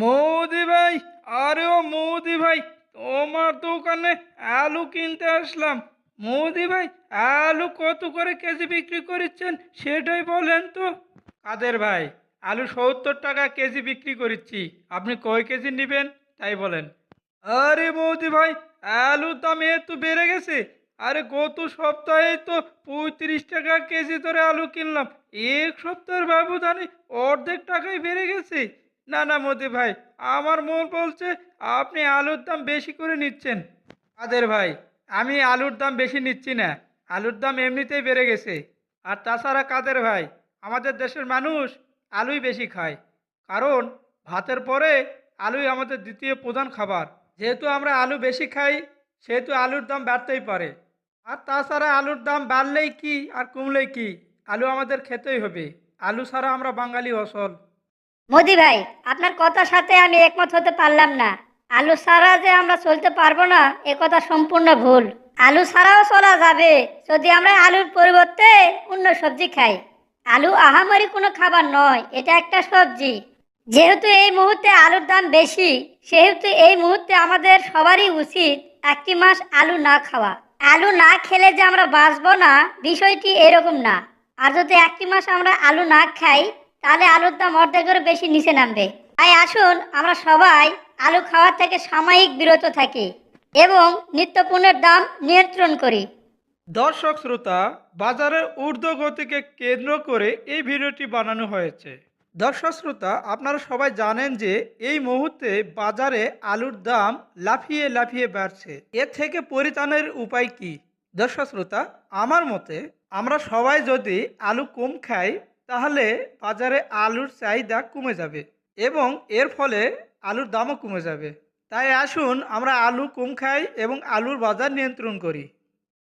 মৌদি ভাই আরে ও মৌদি ভাই, তোমার দোকানে আলু কিনতে আসলাম। মৌদি ভাই, আলু কত করে কেজি বিক্রি করছেন সেটাই বলেন তো। কাদের ভাই, আলু সত্তর টাকা কেজি বিক্রি করছি, আপনি কয় কেজি নেবেন? তাই বলেন। আরে মৌদি ভাই, আলুর দাম একটু বেড়ে গেছে, আরে গত সপ্তাহে তো পঁয়ত্রিশ টাকা কেজি ধরে আলু কিনলাম, এক সপ্তাহের ব্যবধানে অর্ধেক টাকায় বেড়ে গেছে। না না, মোদি ভাই, আমার মন বলছে আপনি আলুর দাম বেশি করে নিচ্ছেন। কাদের ভাই, আমি আলুর দাম বেশি নিচ্ছি না, আলুর দাম এমনিতেই বেড়ে গেছে। আর তাছাড়া কাদের ভাই, আমাদের দেশের মানুষ আলুই বেশি খায়। কারণ ভাতের পরে আলুই আমাদের দ্বিতীয় প্রধান খাবার। যেহেতু আমরা আলু বেশি খাই, সেহেতু আলুর দাম বাড়তেই পারে। আর তাছাড়া আলুর দাম বাড়লেই কি আর কমলেই কি, আলু আমাদের খেতেই হবে। আলু ছাড়া আমরা বাঙালি অসল। মোদি ভাই, আপনার কথার সাথে আমি একমত হতে পারলাম না। আলু ছাড়া যে আমরা চলতে পারব না, এ কথা সম্পূর্ণ ভুল। আলু ছাড়াও চলা যাবে, যদি আমরা আলুর পরিবর্তে অন্য সবজি খাই। আলু আহামারি কোনো খাবার নয়, এটা একটা সবজি। যেহেতু এই মুহূর্তে আলুর দাম বেশি, সেহেতু এই মুহূর্তে আমাদের সবারই উচিত একটি মাস আলু না খাওয়া। আলু না খেলে যে আমরা বাঁচবো না, বিষয়টি এরকম না। আর যদি একটি মাস আমরা আলু না খাই তাহলে আলুর দাম অর্ধেকেরও বেশি নিচে নামবে। তাই আসুন, আমরা সবাই আলু খাওয়ার থেকে সাময়িক বিরত থাকি এবং নিত্যপণ্যের দাম নিয়ন্ত্রণ করি। দর্শক শ্রোতা, বাজারের ঊর্ধ্বগতিকে কেন্দ্র করে এই ভিডিওটি বানানো হয়েছে। দর্শক শ্রোতা, আপনারা সবাই জানেন যে এই মুহূর্তে বাজারে আলুর দাম লাফিয়ে লাফিয়ে বাড়ছে। এর থেকে পরিত্রাণের উপায় কি? দর্শক শ্রোতা, আমার মতে আমরা সবাই যদি আলু কম খাই তাহলে বাজারে আলুর চাহিদা কমে যাবে এবং এর ফলে আলুর দামও কমে যাবে। তাই আসুন আমরা আলু কম খাই এবং আলুর বাজার নিয়ন্ত্রণ করি।